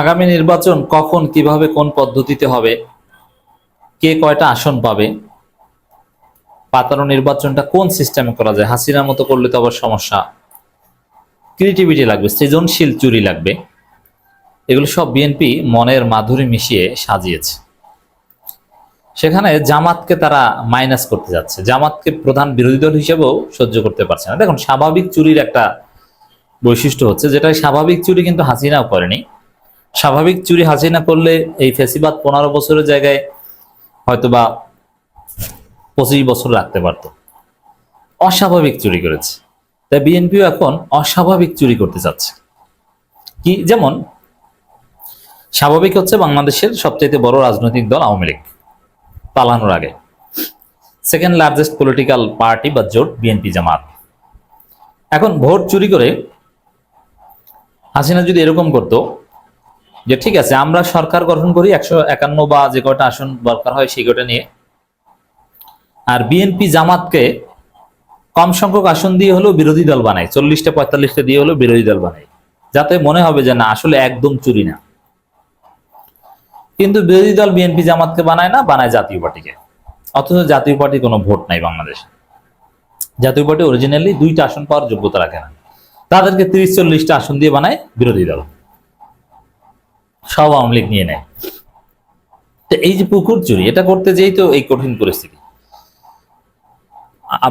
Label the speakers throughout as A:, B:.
A: আগামী নির্বাচন কখন, কীভাবে, কোন পদ্ধতিতে হবে, কে কয়টা আসন পাবে, পাতানো নির্বাচনটা কোন সিস্টেমে করা যায়, হাসিনার মতো করলে তো আবার সমস্যা। ক্রিয়েটিভিটি লাগবে, সৃজনশীল চুরি লাগবে। এগুলো সব বিএনপি মনের মাধুরী মিশিয়ে সাজিয়েছে। সেখানে জামাতকে তারা মাইনাস করতে যাচ্ছে। জামাতকে প্রধান বিরোধী দল হিসেবেও সহ্য করতে পারছে না। দেখুন, স্বাভাবিক চুরির একটা বৈশিষ্ট্য হচ্ছে যেটা স্বাভাবিক চুরি কিন্তু হাসিনাও করেনি। স্বাভাবিক চুরি হাসিনা করলে এই ফেসিবাদ পনেরো বছরের জায়গায় হয়তোবা পঁচিশ বছর রাখতে পারত। অস্বাভাবিক চুরি করেছে। তাই বিএনপিও এখন অস্বাভাবিক চুরি করতে চাচ্ছে। কি যেমন, স্বাভাবিক হচ্ছে বাংলাদেশের সবচেয়ে বড় রাজনৈতিক দল আওয়ামী লীগ, পালানোর আগে। সেকেন্ড লার্জেস্ট পলিটিক্যাল পার্টি বা জোট বিএনপি জামাত। এখন ভোট চুরি করে হাসিনা যদি এরকম করতো যে ঠিক আছে, আমরা সরকার গঠন করি, একশো একান্ন বা যে কয়টা আসন দরকার হয় সেই কয়টা নিয়ে। আর বিএনপি জামাতকে কম সংখ্যক আসন দিয়ে হলেও বিরোধী দল বানায়, চল্লিশটা, পঁয়তাল্লিশটা দিয়ে হলেও বিরোধী দল বানায়। যাতে মনে হবে যে না, আসলে একদম চুরি না। কিন্তু বিরোধী দল বিএনপি জামাতকে বানায় না, বানায় জাতীয় পার্টিকে। অথচ জাতীয় পার্টি কোনো ভোট নাই বাংলাদেশে। জাতীয় পার্টি অরিজিনালি দুইটা আসন পাওয়ার যোগ্যতা রাখে না। তাদেরকে তিরিশ, চল্লিশটা আসন দিয়ে বানায় বিরোধী দল। সব আওয়ামী লীগ নিয়ে নেয়। তো এই যে পুকুর চুরি, এটা করতে যেই তো এই কঠিন পরিস্থিতি।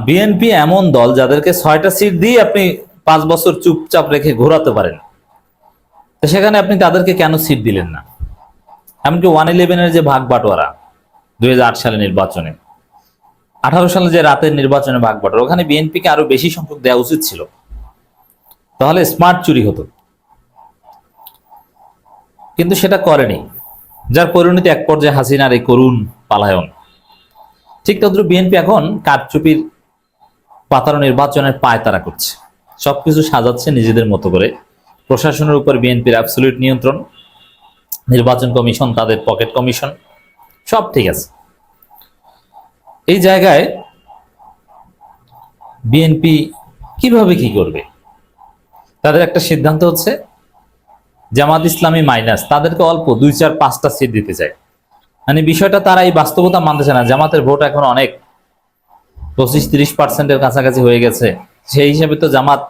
A: বিএনপি এমন দল যাদেরকে ছয়টা সিট দিয়ে আপনি পাঁচ বছর চুপচাপ রেখে ঘোরাতে পারেন। তো সেখানে আপনি তাদেরকে কেন সিট দিলেন না? এমনকি ওয়ান ইলেভেনের যে ভাগ বাটোয়ারা, দুই সালে নির্বাচনে, আঠারো সালে যে রাতের নির্বাচনে ভাগ বাটোয়ারা, ওখানে বিএনপিকে আরও বেশি সংখ্যক দেওয়া উচিত ছিল। তাহলে স্মার্ট চুরি হতো। কিন্তু সেটা করেনি, যার পরিণতি এক পর্যায়ে হাসিনার এই করুণ পালায়ন। ঠিক তদ্রুপ বিএনপি এখন কারচুপির পাতানো নির্বাচনের পায় তারা করছে। সবকিছু সাজাচ্ছে নিজেদের মতো করে। প্রশাসনের উপর বিএনপির অ্যাবসলিউট নিয়ন্ত্রণ, নির্বাচন কমিশন, তাদের পকেট কমিশন, সব ঠিক আছে। এই জায়গায় বিএনপি কীভাবে কি করবে? তাদের একটা সিদ্ধান্ত হচ্ছে জামাত ইসলামী মাইনাস, তাদেরকে অল্প দুই চার পাঁচটা সিট দিতে চায়। মানে বিষয়টা তারা এই বাস্তবতা মানতেছে না। জামাতের ভোট এখন অনেক। পঁচিশ তিরিশ পার্সেন্টের কাছাকাছি হয়ে গেছে। সেই হিসাবে তো জামাত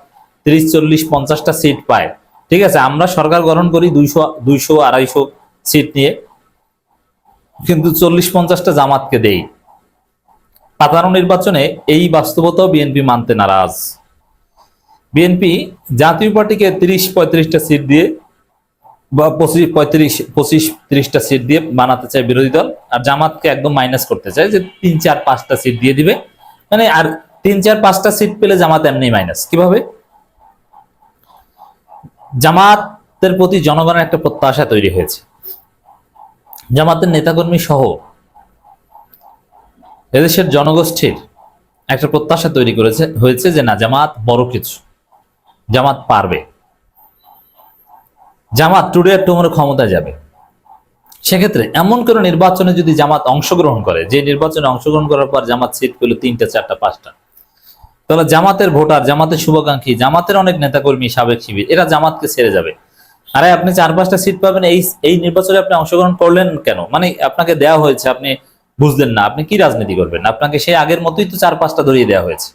A: তিরিশ, চল্লিশ, পঞ্চাশটা সিট পায়। ঠিক আছে, আমরা সরকার গঠন করি দুইশো দুইশো, আড়াইশো সিট নিয়ে। কিন্তু চল্লিশ, পঞ্চাশটা জামাতকে দেই। সাধারণ নির্বাচনে এই বাস্তবতাও বিএনপি মানতে নারাজ। বিএনপি জাতীয় পার্টিকে তিরিশ, পঁয়ত্রিশটা সিট দিয়ে বা পঁচিশ পঁয়ত্রিশ পঁচিশ ত্রিশটা সিট দিয়ে বানাতে চায় বিরোধী দল। আর জামাতকে একদম মাইনাস করতে চায় যে তিন, চার, পাঁচটা সিট দিয়ে দিবে। মানে আর তিন, চার, পাঁচটা সিট পেলে জামাত এমনি মাইনাস কীভাবে? জামাতের প্রতি জনগণের একটা প্রত্যাশা তৈরি হয়েছে। জামাতের নেতাকর্মী সহ এদেশের জনগোষ্ঠীর একটা প্রত্যাশা তৈরি করেছে হয়েছে যে না, জামাত বড় কিছু। জামাত পারবে। জামাত টুডে টুমোর ক্ষমতায় যাবে। সেক্ষেত্রে এমন কোনো নির্বাচনে যদি জামাত অংশগ্রহণ করে, যে নির্বাচনে অংশগ্রহণ করার পর জামাত সিট পেল তিনটা, চারটা, পাঁচটা, তাহলে জামাতের ভোটার, জামাতের শুভাকাঙ্ক্ষী, জামাতের অনেক নেতাকর্মী, সাবেক শিবির, এরা জামাতকে ছেড়ে যাবে। আরে আপনি চার, পাঁচটা সিট পাবেন, এই এই নির্বাচনে আপনি অংশগ্রহণ করলেন কেন? মানে আপনাকে দেওয়া হয়েছে, আপনি বুঝলেন না, আপনি কি রাজনীতি করবেন? আপনাকে সেই আগের মতোই তো চার, পাঁচটা ধরিয়ে দেওয়া হয়েছে।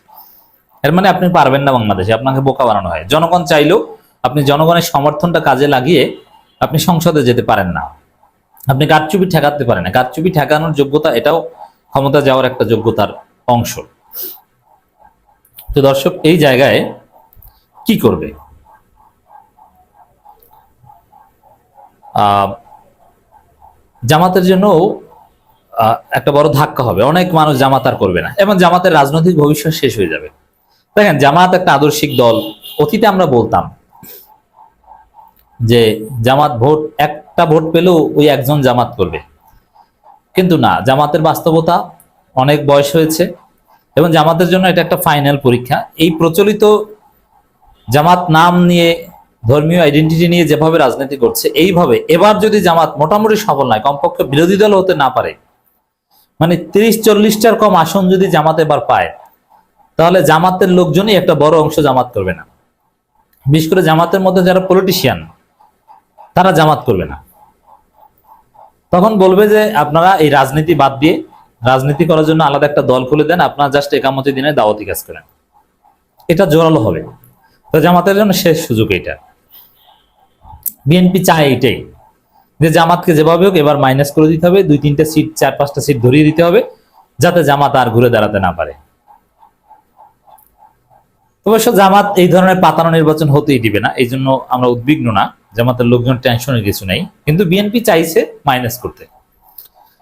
A: এর মানে আপনি পারবেন না বাংলাদেশে, আপনাকে বোকা বানানো হয়। জনগণ চাইলেও আপনি জনগণের সমর্থনটা কাজে লাগিয়ে আপনি সংসদে যেতে পারেন না। আপনি কারচুপি ঠেকাতে পারেন না। কারচুপি ঠেকানোর যোগ্যতা এটাও ক্ষমতা যাওয়ার একটা যোগ্যতার অংশ। তো দর্শক, এই জায়গায় কি করবে? জামাতের জন্য একটা বড় ধাক্কা হবে। অনেক মানুষ জামাত আর করবে না। এবং জামাতের রাজনৈতিক ভবিষ্যৎ শেষ হয়ে যাবে। দেখেন, জামাত একটা আদর্শিক দল। অতীতে আমরা বলতাম যে জামাত ভোট, একটা ভোট পেলেও ওই একজন জামাত করবে। কিন্তু না, জামাতের বাস্তবতা অনেক বয়স হয়েছে এবং জামাতের জন্য এটা একটা ফাইনাল পরীক্ষা। এই প্রচলিত জামাত নাম নিয়ে, ধর্মীয় আইডেন্টিটি নিয়ে যেভাবে রাজনীতি করছে, এইভাবে এবার যদি জামাত মোটামুটি সফল নয়, কমপক্ষে বিরোধী দল হতে না পারে মানে তিরিশ চল্লিশটার কম আসন যদি জামাত এবার পায়, তাহলে জামাতের লোকজনই একটা বড় অংশ জামাত করবে না। বিশেষ করে জামাতের মধ্যে যারা পলিটিশিয়ান তারা জামাত করবে না। তখন বলবে যে আপনারা এই রাজনীতি বাদ দিয়ে রাজনীতি করার জন্য আলাদা একটা দল খুলে দেন, আপনারা জাস্ট একামতি দিনে দাওয়াতি কাজ করেন। এটা জোরালো হবে। তো জামাতের জন্য শেষ সুযোগ এটা বিএনপি চায় এটাই যে জামাতকে যেভাবে হোক এবার মাইনাস করে দিতে হবে, দুই তিনটা সিট চার পাঁচটা সিট ধরিয়ে দিতে হবে, যাতে জামাত আর ঘুরে দাঁড়াতে না পারে। অবশ্য জামাত এই ধরনের পাতানো নির্বাচন হতেই দিবে না, এই জন্য আমরা উদ্বিগ্ন না। জামাতের লোকজন টেনশনের কিছু নেই। কিন্তু বিএনপি চাইছে মাইনাস করতে।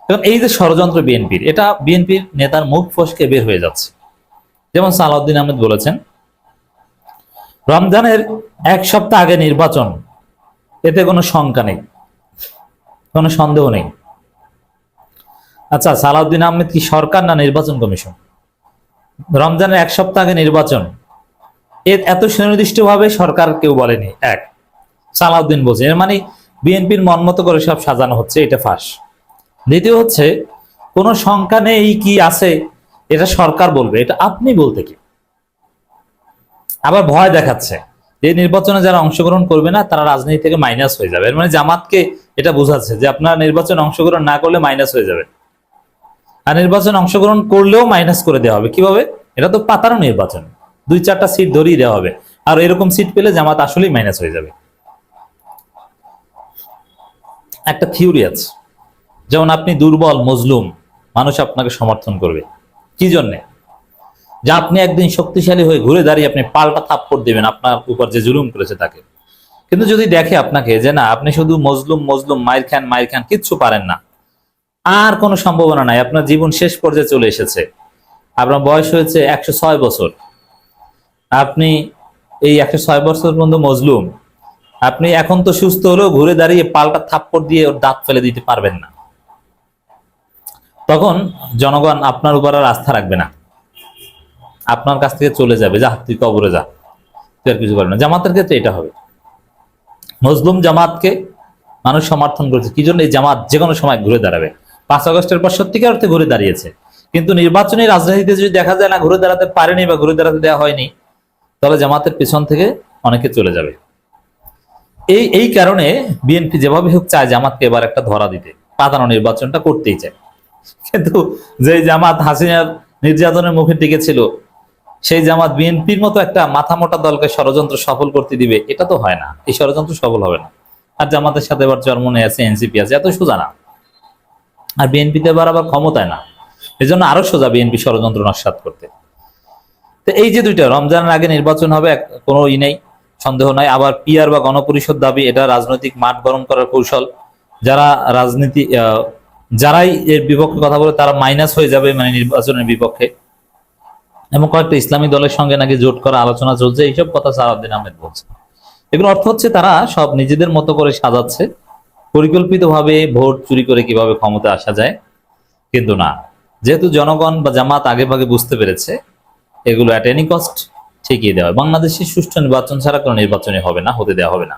A: এবং এই যে ষড়যন্ত্র বিএনপির এটা বিএনপির নেতার মুখ ফসকে বের হয়ে যাচ্ছে। যেমন সালাউদ্দিন আহমেদ বলেছেন, রমজানের এক সপ্তাহ আগে নির্বাচন, এতে কোনো শঙ্কা নেই। কোনো সন্দেহ নেই। আচ্ছা সালাউদ্দিন আহমেদ কি সরকার না নির্বাচন কমিশন? রমজানের এক সপ্তাহ আগে নির্বাচন এত সুনির্দিষ্টভাবে সরকার কেউ বলেনি। এক। সালাউদ্দিন বলছে। এর মানে বিএনপির মন মতো করে সব সাজানো হচ্ছে, এটা ফাঁস। দ্বিতীয় হচ্ছে, কোনো শঙ্কা নেই কি আছে, এটা সরকার বলবে। এটা আপনি বলতে কি? আবার ভয় দেখাচ্ছে যে নির্বাচনে যারা অংশগ্রহণ করবে না, তারা রাজনীতি থেকে মাইনাস হয়ে যাবে। এর মানে জামাতকে এটা বোঝাচ্ছে যে আপনারা নির্বাচনে অংশগ্রহণ না করলে মাইনাস হয়ে যাবে। আর নির্বাচনে অংশগ্রহণ করলেও মাইনাস করে দেওয়া হবে। কীভাবে? এটা তো পাতারও নির্বাচন। দুই চারটা সিট ধরিয়ে দেওয়া হবে। আর এরকম সিট পেলে জামাত আসলেই মাইনাস হয়ে যাবে। একটা থিওরি আছে। যেমন আপনি দুর্বল, মজলুম, মানুষ আপনাকে সমর্থন করবে। কি জন্যে? যে আপনি একদিন শক্তিশালী হয়ে ঘুরে দাঁড়িয়ে আপনি পাল্টা থাপ্পড় দেবেন আপনার উপর যে জুলুম করেছে তাকে। কিন্তু যদি দেখে আপনাকে যে না, আপনি শুধু মজলুম মজলুম মায়ের খান মায়ের খান, কিচ্ছু পারেন না। আর কোনো সম্ভাবনা নাই। আপনার জীবন শেষ পর্যায়ে চলে এসেছে। আপনার বয়স হয়েছে একশো ছয় বছর। আপনি এই একশো ছয় বছর পর্যন্ত মজলুম আপনি এখন তো সুস্থ হলেও ঘুরে দাঁড়িয়ে পাল্টা থাপ্পড় দিয়ে ওর দাঁত ফেলে দিতে পারবেন না। তখন জনগণ আপনার উপর আর আস্থা রাখবে না। আপনার কাছ থেকে চলে যাবে, যা তুই কবরে যা, তুই আর কিছু পারবে না। জামাতের ক্ষেত্রে এটা হবে। মজলুম জামাতকে মানুষ সমর্থন করেছে। কি জন্য এই জামাত যে কোনো সময় ঘুরে দাঁড়াবে? পাঁচ আগস্টের পর সত্যিকার অর্থে ঘুরে দাঁড়িয়েছে। কিন্তু নির্বাচনী রাজনীতিতে যদি দেখা যায় না, ঘুরে দাঁড়াতে পারেনি বা ঘুরে দাঁড়াতে দেওয়া হয়নি, তাহলে জামাতের পিছন থেকে অনেকে চলে যাবে। এই এই কারণে বিএনপি যেভাবে হোক চায় জামাতকে এবার একটা ধরা দিতে, পাতানো নির্বাচনটা করতেই চায়। কিন্তু যে জামাত হাসিনার নির্যাতনের মুখে টিকে ছিল, সেই জামাত বিএনপির মতো একটা মাথা মোটা দলকে ষড়যন্ত্র সফল করতে দিবে, এটা তো হয় না। এই ষড়যন্ত্র সফল হবে না। আর জামাতের সাথে এবার চরমনে আছে এনসিপি, আছে এত সোজা না। আর বিএনপিতে এবার আবার ক্ষমতায় না। এই জন্য আরও সোজা বিএনপি ষড়যন্ত্র নস্বাত করতে। তো এই যে দুইটা, রমজানের আগে নির্বাচন হবে কোনো ই নেই। সন্দেহ নাই। আবার পিয়ার বা গণপরিষদ দাবি, এটা রাজনৈতিক মাঠ গরম করার কৌশল। যারা রাজনীতি যারাই এর বিপক্ষে কথা বলে, তারা মাইনাস হয়ে যাবে মানে নির্বাচনের বিপক্ষে। এবং কয়েকটা ইসলামী দলের সঙ্গে নাকি জোট করা আলোচনা চলছে, এইসব কথা সারাউদ্দিন আহমেদ বলছে এগুলো অর্থ হচ্ছে তারা সব নিজেদের মতো করে সাজাচ্ছে। পরিকল্পিতভাবে ভোট চুরি করে কীভাবে ক্ষমতা আসা যায়, কিন্তু না। যেহেতু জনগণ বা জামাত আগে ভাগে বুঝতে পেরেছে, এগুলো অ্যাট এনি কস্ট ঠিকই দেওয়া বাংলাদেশের বাংলাদেশে সুষ্ঠু নির্বাচন ছাড়া কোনো নির্বাচনই হবে না, হতে দেওয়া হবে না।